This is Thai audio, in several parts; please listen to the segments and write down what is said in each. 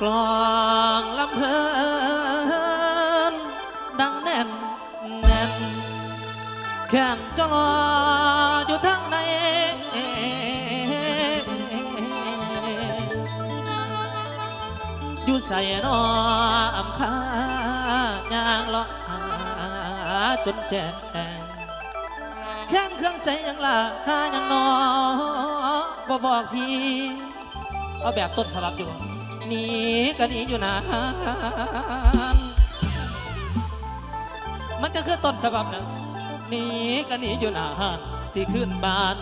กลองลำเพลินดังแน่นแน่นแข่งจะรออยู่ทางในอยู่ใส่นออำคายางเลาะหาจนแจ้งแข้งเครื่องใจยังละหายังนอบ่บอกพี่ เอาแบบต้นฉบับอยู่ นี้ก็หนีอยู่นานมันจะคือต้นฉบับนะนี้ก็หนีอยู่นานที่ขึ้นบ้าน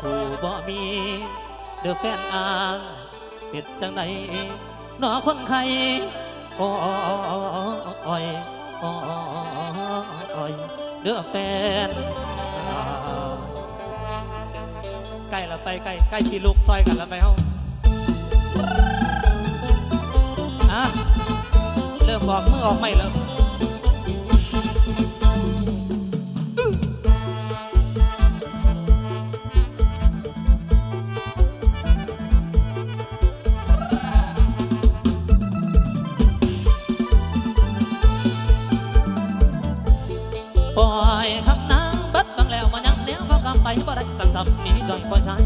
ผู้บ่มี เดือแฟนอ่างเป็ดจังใดหนอคนไข้โอ้อยโอ้ยเดือแฟนใกล้ละไปใกล้ใกล้ชีลูกซอยกันล้วไปเฮา อะเริ่มบอกมือออกไม่แล้วปล่อยคำนางบัดบังแล้วมายังเนี้ยเขากำไปบ่ได้สั่งสำมีจอยปล่อยชาย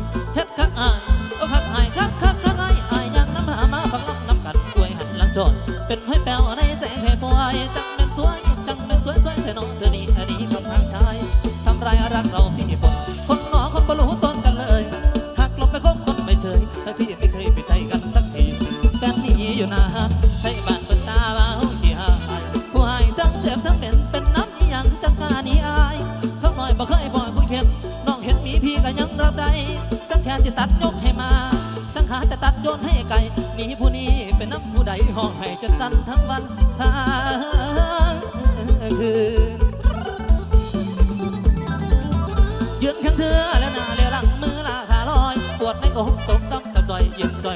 โยนให้ไกลมีผู้นี้เป็นน้ำผู้ใดห้องให้จนสั้นทั้งวันทั้งคืนยืนข้างเธอแล้วหน้าเลี้ยวหลังมือลาขาลอย ปวดในอกตกต้กับดอยเย็นจอย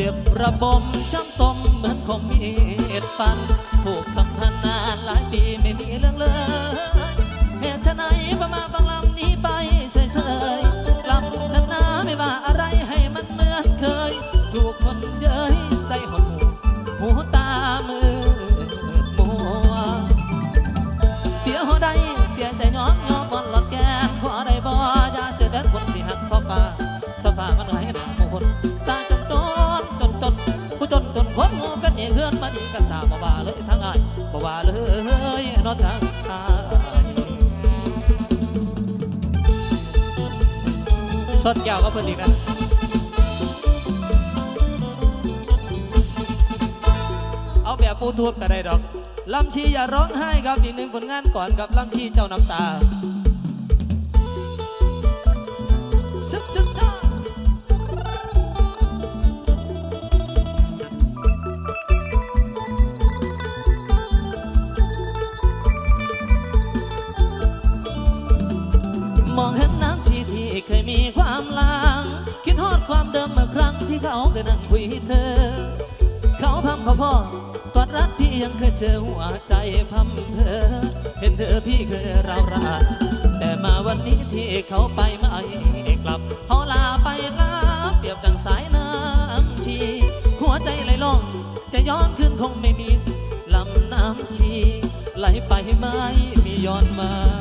เจ็บระบมช้ำตมเหมือนคงมีเอ็ดฟัน ถูกสัมพันธ์นานหลายปีไม่มีเรื่องเลยเหตุไฉนประมาบังลำนี้ไปเฉยๆลำทันนาไม่ว่าอะไรให้มันเหมือนเคย ถูกคนเย้ยใจหดหูหูตามือมัวเสียหัวใดเสียใจ เป็นเหตุเพื่อนมาดีกันตาบ่ว่าเลยทั้งอายบ่ว่าเลยนอนทางอายสดยาวก็เพิ่นอีกนะเอาแบบปูทูบก็ได้ดอกลำชีอย่าร้องไห้ครับอีกหนึ่งผลงานก่อนกับลำชีเจ้าน้ำตาซึกซึกซ่า มองเห็นน้ำชีที่เคยมีความลาง คิดฮอดความเดิมเมื่อครั้งที่เขาเคยนั่งคุยเธอ เขาพำเขาพ่อกอดรักพี่ยังเคยเจอหัวใจพัมเพอเห็นเธอพี่เคยเราราแต่มาวันนี้ที่เขาไปไม่กลับเขาลาไปลาเปรียบดังสายน้ำชี หัวใจไหลลงจะย้อนคืนคงไม่มีลำน้ำชี ไหลไปไม่มีย้อนมา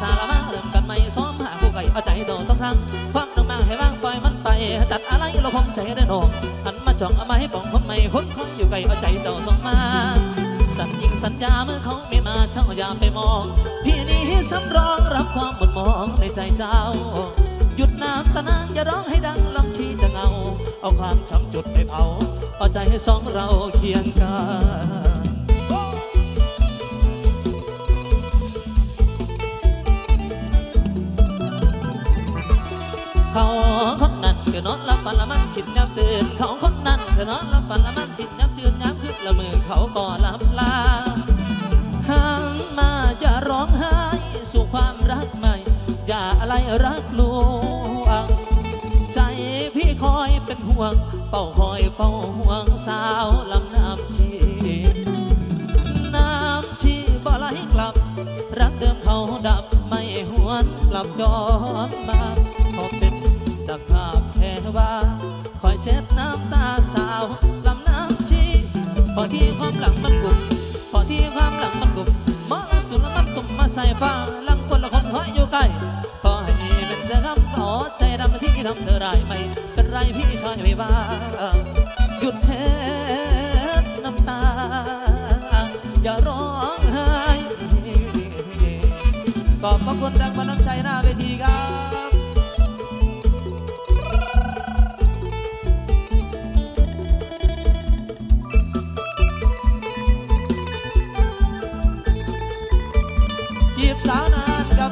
สาละมาเริ่มกันใหม่ซ้อมหาผู้ไก่เอาใจโดนต้องทำควักน้ำมาให้ว่างปล่อยมันไป ตัดอะไรเราคงใจได้โหนกหันมาจ้องเอามาให้ป่องคนใหม่คนคอยอยู่ไกลเอาใจเจ้าส่งมาสัญญิงสัญญาเมื่อเขาไม่มาเช่าอย่าไปมอง พี่นี้สำรองรับความหมดมองในใจเจ้า หยุดน้ำตานางอย่าร้องให้ดังลำชีจะเงา เอาความช้ำจุดไปเผาเอาใจให้สองเราเคียงกัน อนอนหลับฝันละมันชิดยับตื่นยับขึ้นละมือเขาก็หลับลาหันมาจะร้องไห้สู่ความรักใหม่ อย่าอะไรรักลวงใจพี่คอยเป็นห่วง เป้าคอยเป้าห่วงสาวลำน้ำชีน้ำชีบ่ไหลกลับ รักเดิมเขาดับไม่หวนกลับย้อนมาขอเป็นดังภาพ ความหลังมันกลุ่มพอที่ความหลังมันกลุ่มมองสุดแล้วมันตุ่มมาใส่ฟ้าลังคนละคนห้อยอยู่ใกล้ขอให้เป็นเจ้าคำต่อใจดำที่ทำเธอได้ไหมเป็นไรพี่ชายไม่ว่าหยุดเช็ดน้ำตา อย่าร้องไห้ขอบพระคุณแรงบันดาลใจหน้าเวทีครับ Sao nên gặp?